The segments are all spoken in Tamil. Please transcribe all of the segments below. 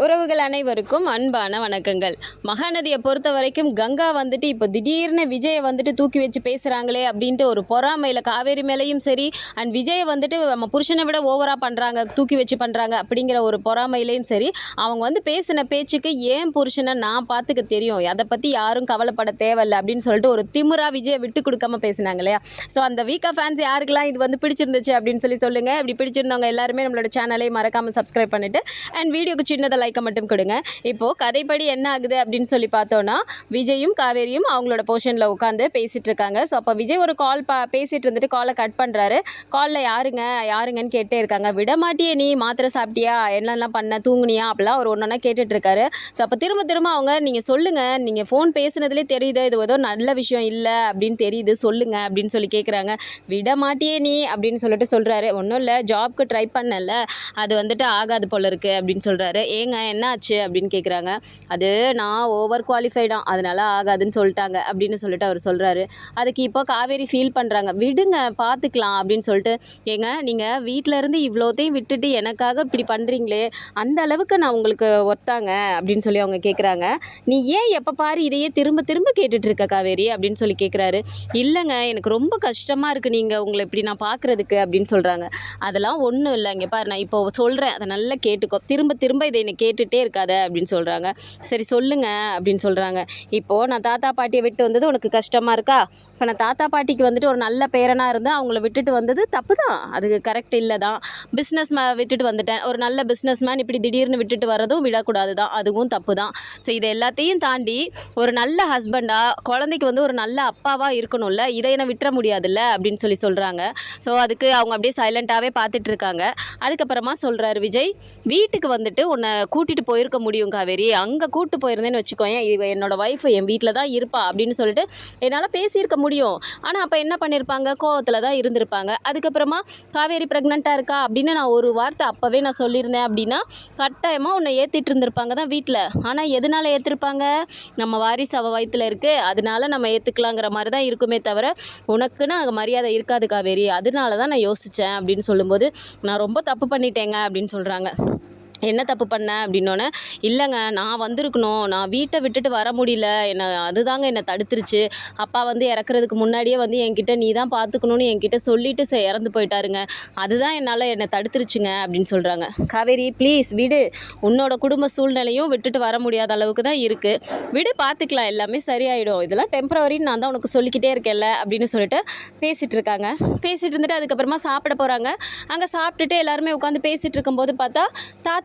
உறவுகள் அனைவருக்கும் அன்பான வணக்கங்கள். மகாநதியை பொறுத்த வரைக்கும் கங்கா வந்துட்டு இப்போ திடீர்னு விஜயை வந்துட்டு தூக்கி வச்சு பேசுகிறாங்களே அப்படின்ட்டு ஒரு பொறாமையில் காவேரி மேலேயும் சரி அண்ட் விஜயை வந்துட்டு நம்ம புருஷனை விட ஓவராக பண்ணுறாங்க தூக்கி வச்சு பண்ணுறாங்க அப்படிங்கிற ஒரு பொறாமையிலையும் சரி அவங்க வந்து பேசின பேச்சுக்கு ஏன் புருஷனை நான் பார்த்துக்க தெரியும் அதை பற்றி யாரும் கவலைப்பட தேவையில்லை அப்படின்னு சொல்லிட்டு ஒரு திமுறா விஜயை விட்டு கொடுக்காம பேசினாங்க இல்லையா? ஸோ அந்த வீக்கா ஃபேன்ஸ் யாருக்கெல்லாம் இது வந்து பிடிச்சிருந்துச்சு அப்படின்னு சொல்லி சொல்லுங்கள் இப்படி பிடிச்சிருந்தவங்க எல்லாருமே நம்மளோட சேனலை மறக்காமல் சப்ஸ்கிரைப் பண்ணிவிட்டு அண்ட் வீடியோக்கு சின்னதாக லைக்கை மட்டும் கொடுங்க. இப்போது கதைப்படி என்ன ஆகுது அப்படின்னு சொல்லி பார்த்தோன்னா விஜயும் காவேரியும் அவங்களோட போர்ஷனில் உட்காந்து பேசிகிட்டு இருக்காங்க. ஸோ அப்போ விஜய் ஒரு கால் பா பேசிகிட்டு இருந்துட்டு காலை கட் பண்ணுறாரு காலில் யாருங்க யாருங்கன்னு கேட்டே இருக்காங்க. விட மாட்டியே நீ மாத்திரை சாப்பிட்டியா? என்னெல்லாம் பண்ண தூங்குனியா? அப்படிலாம் அவர் ஒன்றா கேட்டுட்டு இருக்காரு. ஸோ அப்போ திரும்ப திரும்ப அவங்க நீங்கள் சொல்லுங்கள் நீங்கள் ஃபோன் பேசுனதுலேயே தெரியுது. இது ஏதோ நல்ல விஷயம் இல்லை அப்படின்னு தெரியுது. சொல்லுங்கள் அப்படின்னு சொல்லி கேட்குறாங்க விட மாட்டியே நீ அப்படின்னு சொல்லிட்டு சொல்கிறாரு ஒன்றும் இல்லை. ஜாப்க்கு ட்ரை பண்ணல. அது வந்துட்டு ஆகாது போல இருக்குது அப்படின்னு சொல்கிறாரு ஏங்க என்ன ஆச்சு அப்படின்னு கேட்குறாங்க அது நான் ஓவர் குவாலிஃபைடாம் அதனால ஆகாதுன்னு சொல்லிட்டாங்க அப்படின்னு சொல்லிட்டு அவர் சொல்கிறாரு அதுக்கு இப்போ காவேரி ஃபீல் பண்ணுறாங்க விடுங்க பார்த்துக்கலாம் அப்படின்னு சொல்லிட்டு. ஏங்க நீங்கள் வீட்டில் இருந்து இவ்வளோத்தையும் விட்டுட்டு எனக்காக இப்படி பண்ணுறீங்களே அந்த அளவுக்கு நான் உங்களுக்கு ஒத்தாங்க அப்படின்னு சொல்லி அவங்க கேட்குறாங்க நீ ஏன் எப்போ பாரு இதையே திரும்ப திரும்ப கேட்டுட்ருக்க காவேரி அப்படின்னு சொல்லி கேட்குறாரு இல்லைங்க எனக்கு ரொம்ப கஷ்டமாக இருக்குது நீங்கள் உங்களை இப்படி நான் பார்க்குறதுக்கு அப்படின்னு சொல்கிறாங்க அதெல்லாம் ஒன்றும் இல்லை இங்கே பாரு நான் இப்போ சொல்கிறேன் அதை நல்லா கேட்டுக்கோ. திரும்ப திரும்ப இதை என்னை கேட்டுகிட்டே இருக்காத அப்படின்னு சொல்கிறாங்க சரி சொல்லுங்க அப்படின்னு சொல்கிறாங்க இப்போது நான் தாத்தா பாட்டியை விட்டு வந்தது உனக்கு கஷ்டமாக இருக்கா? இப்போ நான் தாத்தா பாட்டிக்கு வந்துட்டு ஒரு நல்ல பேரனாக இருந்து அவங்கள விட்டுட்டு வந்தது தப்பு தான் அதுக்கு கரெக்ட் இல்லை தான் பிஸ்னஸ் மே விட்டுட்டு வந்துட்டேன். ஒரு நல்ல பிஸ்னஸ் மேன் இப்படி திடீர்னு விட்டுட்டு வரதும் விடக்கூடாது தான் அதுவும் தப்பு தான் ஸோ இது எல்லாத்தையும் தாண்டி ஒரு நல்ல ஹஸ்பண்டாக குழந்தைக்கு வந்து ஒரு நல்ல அப்பாவாக இருக்கணும்ல இதை என்ன விட்டுற முடியாதுல்ல அப்படின்னு சொல்லி சொல்கிறாங்க ஸோ அதுக்கு அவங்க அப்படியே சைலண்ட்டாகவே பார்த்துட்டு இருக்காங்க. அதுக்கப்புறமா சொல்கிறாரு விஜய் வீட்டுக்கு வந்துட்டு உன்னை கூட்டிகிட்டு போயிருக்க முடியும் காவேரி. அங்கே கூட்டு போயிருந்தேன்னு வச்சுக்கோயேன். இவ என்னோட ஒய்ஃப் என் வீட்டில் தான் இருப்பா அப்படின்னு சொல்லிட்டு என்னால் பேசியிருக்க முடியும். ஆனால் அப்போ என்ன பண்ணியிருப்பாங்க கோவத்தில் தான் இருந்திருப்பாங்க. அதுக்கப்புறமா காவேரி ப்ரெக்னெண்ட்டாக இருக்கா அப்படின்னு நான் ஒரு வார்த்தை அப்போவே நான் சொல்லியிருந்தேன் அப்படின்னா கட்டாயமாக உன்னை ஏற்றிட்டு இருந்திருப்பாங்க தான் வீட்டில் ஆனால் எதனால் ஏற்றிருப்பாங்க நம்ம வாரிசு அவள் வயிற்றுல இருக்குது அதனால நம்ம ஏற்றுக்கலாங்கிற மாதிரி தான் இருக்குமே தவிர உனக்குன்னு அங்கே மரியாதை இருக்காது காவேரி. அதனால தான் நான் யோசித்தேன் அப்படின்னு சொல்லும்போது நான் ரொம்ப தப்பு பண்ணிட்டேங்க அப்படின்னு சொல்கிறாங்க என்ன தப்பு பண்ண அப்படின்னோடனே இல்லைங்க நான் வந்திருக்கணும். நான் வீட்டை விட்டுட்டு வர முடியல. என்னை அதுதாங்க என்னை தடுத்துருச்சு. அப்பா வந்து இறக்குறதுக்கு முன்னாடியே வந்து என்கிட்ட நீ தான் பார்த்துக்கணுன்னு என்கிட்ட சொல்லிட்டு சே- இறந்து போயிட்டாருங்க. அதுதான் என்னால் என்னை தடுத்துருச்சுங்க அப்படின்னு சொல்கிறாங்க காவேரி ப்ளீஸ் விடு. உன்னோட குடும்ப சூழ்நிலையும் விட்டுட்டு வர முடியாத அளவுக்கு தான் இருக்குது விடு பார்த்துக்கலாம். எல்லாமே சரியாயிடும். இதெல்லாம் டெம்பரவரின்னு நான் தான் உனக்கு சொல்லிக்கிட்டே இருக்கேன்ல அப்படின்னு சொல்லிட்டு பேசிகிட்டு இருக்காங்க. பேசிகிட்டு இருந்துட்டு அதுக்கப்புறமா சாப்பிட போகிறாங்க அங்கே சாப்பிட்டுட்டு எல்லாருமே உட்காந்து பேசிகிட்டு இருக்கும்போது பார்த்தா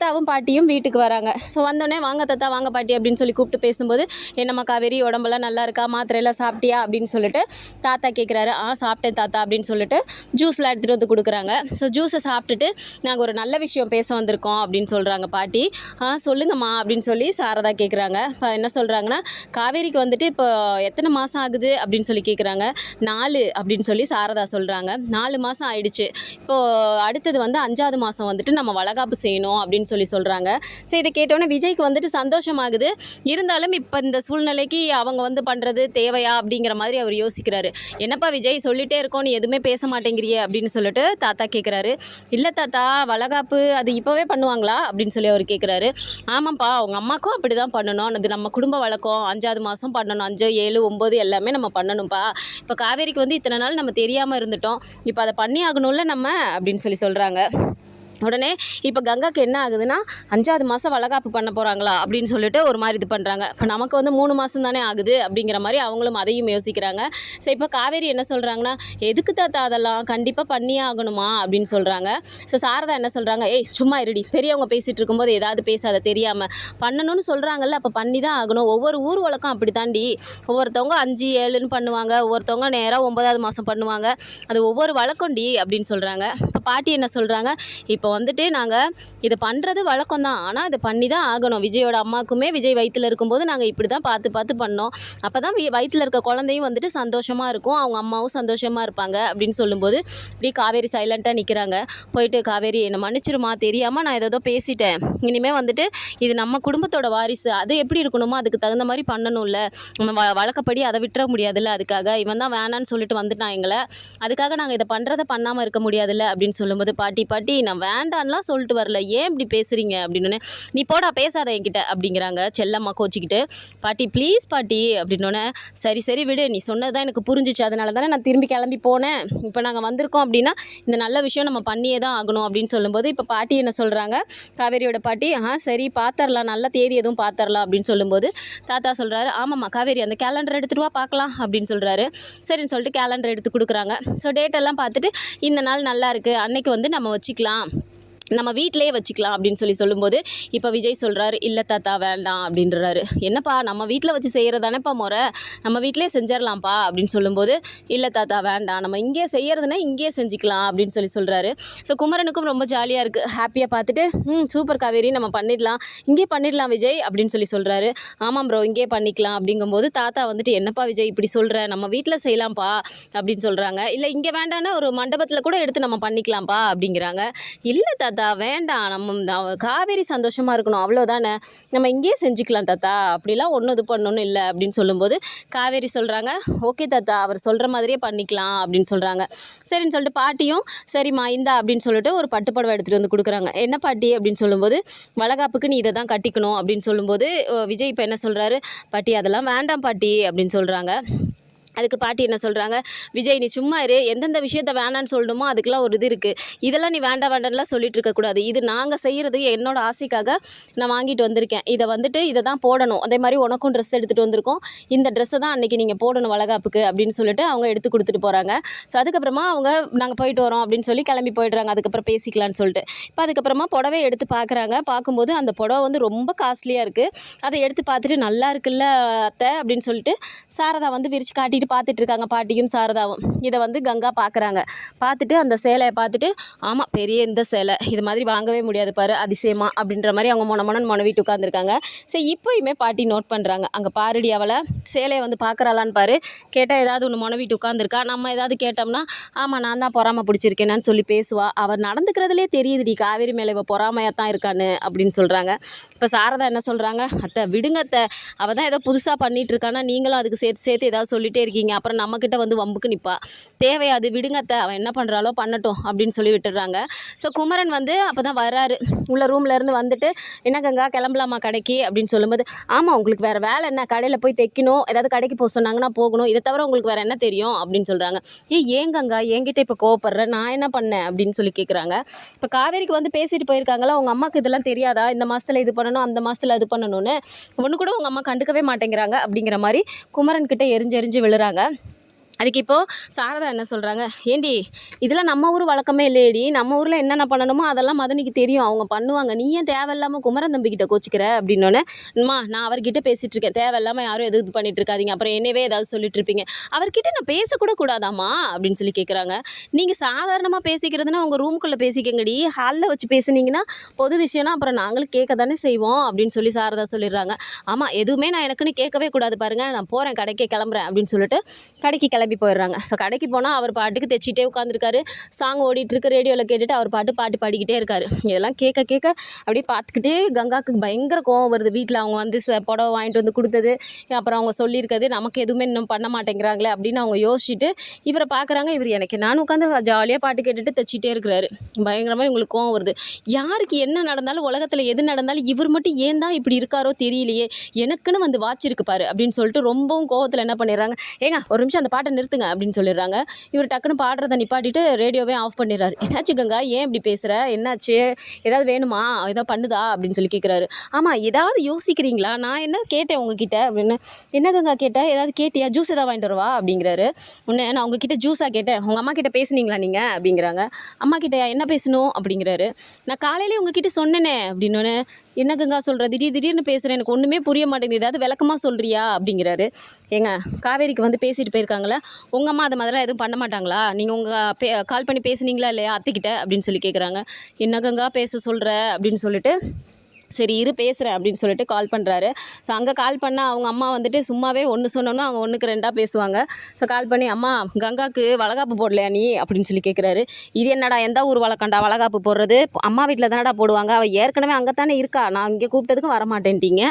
தாத்தாவும் பாட்டியும் வீட்டுக்கு வராங்க. ஸோ வந்தோடனே வாங்க தாத்தா வாங்க பாட்டி அப்படின்னு சொல்லி கூப்பிட்டு பேசும்போது என்னம்மா காவேரி உடம்பெல்லாம் நல்லா இருக்கா? மாத்திரையெல்லாம் சாப்பிட்டியா? அப்படின்னு சொல்லிட்டு தாத்தா கேட்குறாரு ஆ சாப்பிட்டேன் தாத்தா அப்படின்னு சொல்லிட்டு ஜூஸ்லாம் எடுத்துகிட்டு வந்து கொடுக்குறாங்க. ஸோ ஜூஸை சாப்பிட்டுட்டு நாங்கள் ஒரு நல்ல விஷயம் பேச வந்திருக்கோம் அப்படின்னு சொல்கிறாங்க பாட்டி. ஆ சொல்லுங்கம்மா அப்படின்னு சொல்லி சாரதா கேட்குறாங்க இப்போ என்ன சொல்கிறாங்கன்னா காவேரிக்கு வந்துட்டு இப்போ எத்தனை மாதம் ஆகுது? அப்படின்னு சொல்லி கேட்குறாங்க நாலு அப்படின்னு சொல்லி சாரதா சொல்கிறாங்க நாலு மாதம் ஆயிடுச்சு. இப்போது அடுத்தது வந்து அஞ்சாவது மாதம் வந்துட்டு நம்ம வளகாப்பு செய்யணும் அப்படின்னு சொல்லி சொல்லி சொல்கிறாங்க ஸோ இதை கேட்டோன்னே விஜய்க்கு வந்துட்டு சந்தோஷமாகுது. இருந்தாலும் இப்போ இந்த சூழ்நிலைக்கு அவங்க வந்து பண்ணுறது தேவையா அப்படிங்கிற மாதிரி அவர் யோசிக்கிறாரு. என்னப்பா விஜய் சொல்லிட்டே இருக்கோன்னு எதுவுமே பேச மாட்டேங்கிறியே அப்படின்னு சொல்லிட்டு தாத்தா கேட்குறாரு இல்லை தாத்தா வளகாப்பு அது இப்போவே பண்ணுவாங்களா அப்படின்னு சொல்லி அவர் கேட்குறாரு ஆமாம்ப்பா அவங்க அம்மாக்கும் அப்படி தான் பண்ணணும். அது நம்ம குடும்ப வழக்கம். அஞ்சாவது மாதம் பண்ணணும். அஞ்சு ஏழு ஒம்பது எல்லாமே நம்ம பண்ணணும்ப்பா. இப்போ காவேரிக்கு வந்து இத்தனை நாள் நம்ம தெரியாமல் இருந்துட்டோம். இப்போ அதை பண்ணி ஆகணும்ல நம்ம அப்படின்னு சொல்லி சொல்கிறாங்க உடனே இப்போ கங்காக்கு என்ன ஆகுதுன்னா அஞ்சாவது மாதம் வளகாப்பு பண்ண போகிறாங்களா அப்படின்னு சொல்லிட்டு ஒரு மாதிரி இது பண்ணுறாங்க இப்போ நமக்கு வந்து மூணு மாதம் தானே ஆகுது அப்படிங்கிற மாதிரி அவங்களும் அதையும் யோசிக்கிறாங்க. ஸோ இப்போ காவேரி என்ன சொல்கிறாங்கன்னா எதுக்கு தாத்தா அதெல்லாம்? கண்டிப்பாக பண்ணியே ஆகணுமா? அப்படின்னு சொல்கிறாங்க ஸோ சாரதா என்ன சொல்கிறாங்க ஏய் சும்மா இருடி. பெரியவங்க பேசிகிட்டு இருக்கும்போது ஏதாவது பேசாத தெரியாமல் பண்ணணும்னு சொல்கிறாங்கல்ல அப்போ பண்ணி தான் ஆகணும். ஒவ்வொரு ஊர் வழக்கம் அப்படி தாண்டி ஒவ்வொருத்தவங்க அஞ்சு ஏழுன்னு பண்ணுவாங்க. ஒவ்வொருத்தவங்க நேராக ஒன்பதாவது மாதம் பண்ணுவாங்க. அது ஒவ்வொரு வழக்கம்டி அப்படின்னு சொல்கிறாங்க இப்போ பாட்டி என்ன சொல்கிறாங்க இப்போ இப்போ வந்துட்டு நாங்கள் இதை பண்ணுறது வழக்கம் தான் ஆனால் இதை பண்ணி தான் ஆகணும். விஜயோட அம்மாவுக்குமே விஜய் வயிற்றில் இருக்கும்போது நாங்கள் இப்படி தான் பார்த்து பார்த்து பண்ணோம். அப்போ தான் வயிற்றில் இருக்க குழந்தையும் வந்துட்டு சந்தோஷமாக இருக்கும். அவங்க அம்மாவும் சந்தோஷமாக இருப்பாங்க அப்படின்னு சொல்லும்போது இப்படி காவேரி சைலண்ட்டாக நிற்கிறாங்க போயிட்டு காவேரி என்னை மன்னிச்சிருமா? தெரியாமல் நான் ஏதோ பேசிட்டேன். இனிமேல் வந்துட்டு இது நம்ம குடும்பத்தோட வாரிசு. அது எப்படி இருக்கணுமோ அதுக்கு தகுந்த மாதிரி பண்ணணும்ல. நம்ம வ வழக்கப்படி அதை விட்டுற முடியாதுல்ல. அதுக்காக இவன் தான் வேணான்னு சொல்லிட்டு வந்துட்டான் எங்களை. அதுக்காக நாங்கள் இதை பண்ணுறதை பண்ணாமல் இருக்க முடியாதுல்ல. அப்படின்னு சொல்லும்போது பாட்டி பாட்டி நான் வேண்டான்லாம் சொல்லிட்டு வரல. ஏன் இப்படி பேசுகிறீங்க அப்படின்னு நீ போடா பேசாத என்கிட்ட அப்படிங்கிறாங்க செல்லம்மா கோச்சிக்கிட்டு. பாட்டி ப்ளீஸ் பாட்டி அப்படின்னோடனே சரி சரி விடு. நீ சொன்னது தான் எனக்கு புரிஞ்சிச்சு. அதனால தானே நான் திரும்பி கிளம்பி போனேன். இப்போ நாங்கள் வந்திருக்கோம் அப்படின்னா இந்த நல்ல விஷயம் நம்ம பண்ணியே தான் ஆகணும் அப்படின்னு சொல்லும்போது இப்போ பாட்டி என்ன சொல்கிறாங்க காவேரியோட பாட்டி ஆ சரி பார்த்துடலாம் நல்ல தேதி எதுவும் பார்த்துடலாம் அப்படின்னு சொல்லும்போது தாத்தா சொல்கிறாரு ஆமாம்மா காவேரி அந்த கேலண்டர் எடுத்துகிட்டு வா பார்க்கலாம் அப்படின்னு சொல்கிறாரு சரின்னு சொல்லிட்டு கேலண்டர் எடுத்து கொடுக்குறாங்க. ஸோ டேட்டெல்லாம் பார்த்துட்டு இந்த நாள் நல்லா இருக்குது அன்னைக்கு வந்து நம்ம வச்சுக்கலாம். நம்ம வீட்டிலேயே வச்சுக்கலாம் அப்படின்னு சொல்லி சொல்லும்போது இப்போ விஜய் சொல்கிறாரு இல்லை தாத்தா வேண்டாம் அப்படின்றாரு. என்னப்பா நம்ம வீட்டில் வச்சு செய்கிறதானேப்பா முறை? நம்ம வீட்டிலே செஞ்சிடலாம்ப்பா அப்படின்னு சொல்லும்போது இல்லை தாத்தா வேண்டாம். நம்ம இங்கே செய்கிறதுனா இங்கேயே செஞ்சுக்கலாம் அப்படின்னு சொல்லி சொல்கிறாரு ஸோ குமரனுக்கும் ரொம்ப ஜாலியாக இருக்குது ஹாப்பியாக பார்த்துட்டு ம் சூப்பர் காவேரி நம்ம பண்ணிடலாம். இங்கே பண்ணிடலாம் விஜய் அப்படின்னு சொல்லி சொல்கிறாரு ஆமாம் ப்ரோ இங்கே பண்ணிக்கலாம். அப்படிங்கும்போது தாத்தா வந்துட்டு என்னப்பா விஜய் இப்படி சொல்கிற நம்ம வீட்டில் செய்யலாம்ப்பா அப்படின்னு சொல்கிறாங்க இல்லை இங்கே வேண்டாம்னா ஒரு மண்டபத்தில் கூட எடுத்து நம்ம பண்ணிக்கலாம்ப்பா அப்படிங்கிறாங்க. இல்லை தாத்தா வேண்டாம். நம்ம காவேரி சந்தோஷமாக இருக்கணும். அவ்வளோதானே நம்ம இங்கேயே செஞ்சுக்கலாம் தாத்தா. அப்படிலாம் ஒன்றும் இது பண்ணணும் இல்லை அப்படின்னு சொல்லும்போது காவேரி சொல்கிறாங்க ஓகே தாத்தா. அவர் சொல்கிற மாதிரியே பண்ணிக்கலாம் அப்படின்னு சொல்கிறாங்க சரின்னு சொல்லிட்டு பாட்டியும் சரிம்மா இந்தா அப்படின்னு சொல்லிட்டு ஒரு பட்டுப்படவை எடுத்துகிட்டு வந்து கொடுக்குறாங்க. என்ன பாட்டி? அப்படின்னு சொல்லும்போது வளகாப்புக்கு நீ இதை தான் கட்டிக்கணும் அப்படின்னு சொல்லும்போது விஜய் இப்போ என்ன சொல்கிறாரு பாட்டி அதெல்லாம் வேண்டாம் பாட்டி அப்படின்னு சொல்கிறாங்க அதுக்கு பாட்டி என்ன சொல்கிறாங்க விஜய் நீ சும்மா இரு. எந்தெந்த விஷயத்த வேணான்னு சொல்லணுமோ அதுக்கெலாம் ஒரு இது இருக்குது இதெல்லாம் நீ வேண்டாம் வேண்டாம்லாம் சொல்லிட்டு இருக்கக்கூடாது இது நாங்கள் செய்கிறது என்னோட ஆசைக்காக நான் வாங்கிட்டு வந்திருக்கேன். இதை வந்துட்டு இதை தான் போடணும். அதே மாதிரி உனக்கும் ட்ரெஸ் எடுத்துகிட்டு வந்திருக்கோம். இந்த ட்ரெஸ்ஸை தான் அன்றைக்கி நீங்கள் போடணும் வளகாப்புக்கு அப்படின்னு சொல்லிட்டு அவங்க எடுத்து கொடுத்துட்டு போகிறாங்க ஸோ அதுக்கப்புறமா அவங்க நாங்கள் போயிட்டு வரோம் அப்படின்னு சொல்லி கிளம்பி போயிடுறாங்க. அதுக்கப்புறம் பேசிக்கலாம்னு சொல்லிட்டு. இப்போ அதுக்கப்புறமா புடவை எடுத்து பார்க்குறாங்க பார்க்கும்போது அந்த புடவை வந்து ரொம்ப காஸ்ட்லியாக இருக்குது அதை எடுத்து பார்த்துட்டு நல்லா இருக்குல்ல அத்தை அப்படின்னு சொல்லிட்டு சாரதா வந்து விரிச்சு காட்டிட்டு பார்த்துட்டு இருக்காங்க பாட்டியும் சாரதாவும். இதை வந்து கங்கா பார்க்குறாங்க. பார்த்துட்டு அந்த சேலையை பார்த்துட்டு ஆமாம் பெரிய இந்த சேலை. இது மாதிரி வாங்கவே முடியாது பாரு அதிசயமா அப்படின்ற மாதிரி அவங்க மொன மொனன் மொன வீட்டு உட்காந்துருக்காங்க சரி இப்போயுமே பாட்டி நோட் பண்ணுறாங்க அங்கே பாருடி அவளை சேலையை வந்து பார்க்குறாளான்னு பாரு. கேட்டால் ஏதாவது ஒன்று மொனவிட்டு உட்காந்துருக்கா நம்ம ஏதாவது கேட்டோம்னா ஆமாம் நான் தான் பொறாம பிடிச்சிருக்கேனான்னு சொல்லி பேசுவா. அவர் நடந்துக்கிறதுலே தெரியுதுடி காவேரி மேலே இவள் பொறாமையாக தான் இருக்கான்னு அப்படின்னு சொல்கிறாங்க இப்போ சாரதா என்ன சொல்கிறாங்க அத்தை விடுங்க அத்தை. அவள் தான் ஏதோ புதுசாக பண்ணிகிட்டு இருக்கானா நீங்களும் அதுக்கு சேர்த்து சேர்த்து ஏதாவது சொல்லிட்டே இருக்கீங்க. அப்புறம் நம்மக்கிட்ட வந்து வம்புக்கு நிற்பா தேவையாது விடுங்கத்த அவன் என்ன பண்ணுறாளோ பண்ணட்டும் அப்படின்னு சொல்லி விட்டுடுறாங்க. ஸோ குமரன் வந்து அப்போ தான் வராரு உள்ள ரூம்ல இருந்து வந்துட்டு என்ன கங்கா கிளம்பலாமா கடைக்கு? அப்படின்னு சொல்லும்போது ஆமாம் உங்களுக்கு வேறு வேலை என்ன? கடையில் போய் தைக்கணும். ஏதாவது கடைக்கு போக சொன்னாங்கன்னா போகணும். இதை தவிர உங்களுக்கு வேறு என்ன தெரியும்? அப்படின்னு சொல்கிறாங்க ஏ ஏன் கங்கா? என்கிட்ட இப்போ கோவப்படுற? நான் என்ன பண்ணேன்? அப்படின்னு சொல்லி கேட்குறாங்க இப்போ காவேரிக்கு வந்து பேசிட்டு போயிருக்காங்களா? உங்கள் அம்மாவுக்கு இதெல்லாம் தெரியாதா? இந்த மாதத்தில் இது பண்ணணும் அந்த மாதத்தில் அது பண்ணணும்னு. ஒன்று கூட உங்கள் அம்மா கண்டுக்கவே மாட்டேங்கிறாங்க. அப்படிங்கிற மாதிரி குமரன் கிட்ட எரிஞ்சு எரிஞ்சு விழுறாங்க அதுக்கு இப்போது சாரதா என்ன சொல்கிறாங்க ஏண்டி இதெல்லாம் நம்ம ஊர் வழக்கமே இல்லையடி. நம்ம ஊரில் என்னென்ன பண்ணணுமோ அதெல்லாம் மதனிக்கு தெரியும். அவங்க பண்ணுவாங்க. நீ ஏன் தேவையில்லாமல் குமரன் தம்பிக்கிட்ட கோச்சிக்கிற? அப்படின்னோடனே அம்மா நான் அவர்கிட்ட பேசிகிட்டு இருக்கேன். தேவையில்லாமல் யாரும் எது இது பண்ணிட்டு இருக்காதிங்க. அப்புறம் என்னவே ஏதாவது சொல்லிட்டு இருப்பீங்க. அவர்கிட்ட நான் பேசக்கூட கூடாதாம்மா? அப்படின்னு சொல்லி கேட்குறாங்க நீங்கள் சாதாரணமாக பேசிக்கிறதுனா உங்கள் ரூமுக்குள்ளே பேசிக்கங்கடி. ஹாலில் வச்சு பேசுனீங்கன்னா பொது விஷயம்னா அப்புறம் நாங்களும் கேட்க தானே செய்வோம் அப்படின்னு சொல்லி சாரதா சொல்லிடுறாங்க. ஆமாம் எதுவுமே நான் எனக்குன்னு கேட்கவே கூடாது பாருங்கள் நான் போகிறேன் கடைக்கே கிளம்புறேன் அப்படின்னு சொல்லிட்டு கடைக்கு கிளம்பி போயிடுறாங்க. ஸோ கடைக்கு போனால் அவர் பாட்டுக்கு தைச்சிட்டே உட்காந்துருக்காரு சாங் ஓடிட்டுருக்கு ரேடியோவில் கேட்டுட்டு அவர் பாட்டு பாட்டு பாடிக்கிட்டே இருக்காரு. இதெல்லாம் கேட்க கேட்க அப்படியே பார்த்துக்கிட்டே கங்காவுக்கு பயங்கர கோவம் வருது. வீட்டில் அவங்க வந்து ச புடவை வாங்கிட்டு வந்து கொடுத்தது அப்புறம் அவங்க சொல்லியிருக்கிறது நமக்கு எதுவுமே இன்னும் பண்ண மாட்டேங்கிறாங்களே அப்படின்னு அவங்க யோசிச்சுட்டு இவரை பார்க்குறாங்க. இவர் எனக்கு நான் உட்காந்து ஜாலியாக பாட்டு கேட்டுட்டு தைச்சிட்டே இருக்கிறாரு. பயங்கரமாக இவங்களுக்கு கோவம் வருது. யாருக்கு என்ன நடந்தாலும் உலகத்தில் எது நடந்தாலும் இவர் மட்டும் ஏன் தான் இப்படி இருக்காரோ தெரியலையே. எனக்குன்னு வந்து வாட்ச் இருக்கு பாரு அப்படின்னு சொல்லிட்டு ரொம்பவும் கோவத்தில் என்ன பண்ணிடுறாங்க. ஏங்க ஒரு நிமிஷம் அந்த பாட்டை நிறுத்துங்க அப்படின்னு சொல்லிடுறாங்க. இவர் டக்குன்னு பாடுறதை நிப்பாட்டிட்டு ரேடியோவே ஆஃப் பண்ணிடுறாரு. என்னாச்சு கங்கா? ஏன் இப்படி பேசுகிற என்னாச்சு? ஏதாவது வேணுமா? ஏதாவது பண்ணுதா? அப்படின்னு சொல்லி கேட்குறாரு ஆமாம் ஏதாவது யோசிக்கிறீங்களா? நான் என்ன கேட்டேன் உங்ககிட்ட அப்படின்னு. என்ன கங்கா கேட்டேன் ஏதாவது கேட்டியா? ஜூஸ் ஏதாவது வாங்கிட்டு வருவா? அப்படிங்கிறாரு. உன்னை நான் உங்ககிட்ட ஜூஸாக கேட்டேன். உங்கள் அம்மா கிட்ட பேசுனீங்களா நீங்கள் அப்படிங்கிறாங்க. அம்மா கிட்ட என்ன பேசணும்? அப்படிங்கிறாரு. நான் காலையிலே உங்ககிட்ட சொன்னேனே. அப்படின்னு என்ன கங்கா சொல்கிற திடீர் திடீர்னு பேசுகிறேன் எனக்கு ஒன்றுமே புரிய மாட்டேங்குது. ஏதாவது விளக்கமாக சொல்கிறியா அப்படிங்கிறாரு. ஏங்க காவேரிக்கு வந்து பேசிட்டு போயிருக்காங்களே. உங்கள் அம்மா அது மாதிரிலாம் எதுவும் பண்ண மாட்டாங்களா? நீங்கள் உங்கள் பே கால் பண்ணி பேசுனீங்களா இல்லையா? அத்தைக்கிட்ட அப்படின்னு சொல்லி கேட்குறாங்க என்ன கங்கா பேச சொல்கிற அப்படின்னு சொல்லிட்டு சரி இரு பேசுகிறேன் அப்படின்னு சொல்லிட்டு கால் பண்ணுறாரு ஸோ அங்கே கால் பண்ணால் அவங்க அம்மா வந்துட்டு சும்மாவே ஒன்று சொன்னோன்னா அவங்க ஒன்றுக்கு ரெண்டாக பேசுவாங்க. ஸோ கால் பண்ணி அம்மா கங்காவுக்கு வளகாப்பு போடலையா நீ? அப்படின்னு சொல்லி கேட்குறாரு இது என்னடா எந்த ஊர் வழக்கண்டா வளகாப்பு போடுறது? அம்மா வீட்டில் தானடா போடுவாங்க. அவள் ஏற்கனவே அங்கே தானே இருக்கா. நான் இங்கே கூப்பிட்டதுக்கும் வரமாட்டேன்ட்டீங்க.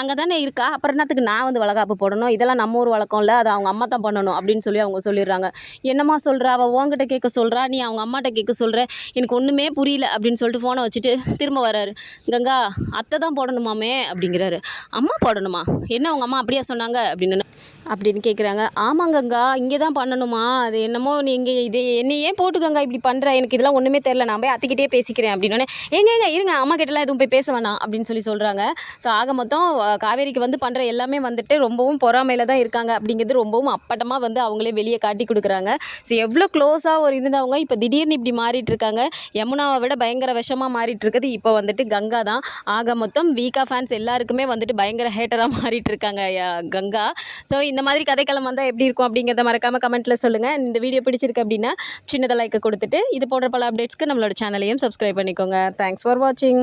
அங்கே தானே இருக்கா? அப்புறம் என்னத்துக்கு நான் வந்து வளகாப்பு போடணும்? இதெல்லாம் நம்ம ஊர் வழக்கம் இல்லை அது அவங்க அம்மா தான் பண்ணணும். அப்படின்னு சொல்லி அவங்க சொல்லிடுறாங்க. என்னம்மா சொல்கிறா அவள் உங்ககிட்ட கேட்க சொல்கிறா நீ அவங்க அம்மாட்ட கேட்க சொல்கிற எனக்கு ஒன்றுமே புரியல. அப்படின்னு சொல்லிட்டு ஃபோனை வச்சுட்டு திரும்ப வராரு கங்கா அத்தை தான் போடணுமாமே அப்படிங்கிறாரு. அம்மா போடணுமா? என்ன உங்கள் அம்மா அப்படியா சொன்னாங்க அப்படின்னு அப்படின்னு கேட்குறாங்க ஆமாங்கங்கா இங்கே தான் பண்ணணுமா? அது என்னமோ நீங்கள் இது என்னை ஏன் போட்டுக்கங்க இப்படி பண்ணுற எனக்கு இதெல்லாம் ஒன்றுமே தெரில நான் போய் அத்தைக்கிட்டே பேசிக்கிறேன் அப்படின்னு ஏங்க ஏங்க இருங்க அம்மா கிட்டலாம் எதுவும் போய் பேச வேணாம் அப்படின்னு சொல்லி சொல்கிறாங்க ஸோ ஆக மொத்தம் காவேரிக்கு வந்து பண்ணுற எல்லாமே வந்துட்டு ரொம்பவும் பொறாமையில் தான் இருக்காங்க அப்படிங்கிறது ரொம்பவும் அப்பட்டமாக வந்து அவங்களே வெளியே காட்டி கொடுக்குறாங்க. ஸோ எவ்வளோ க்ளோஸாக ஒரு இருந்தவங்க இப்போ திடீர்னு இப்படி மாறிட்டு இருக்காங்க. யமுனாவை விட பயங்கர விஷமாக மாறிட்டு இருக்குது. இப்போ வந்துட்டு கங்கா தான். ஆக மொத்தம் வீகா ஃபேன்ஸ் எல்லாருக்குமே வந்துட்டு பயங்கர ஹேட்டராக மாறிட்டு இருக்காங்க கங்கா. ஸோ இந்த இந்த மாதிரி கதைக்களம் வந்தால் எப்படி இருக்கும் அப்படிங்கிறத மறக்காமல் கமெண்ட்டில் சொல்லுங்கள் இந்த வீடியோ பிடிச்சிருக்கு அப்படின்னா சின்னதாக லைக்கை கொடுத்துட்டு இது போன்ற பல அப்டேட்ஸ்க்கு நம்மளோட சேனலையும் சப்ஸ்கிரைப் பண்ணிக்கோங்க. தேங்க்ஸ் ஃபார் வாட்சிங்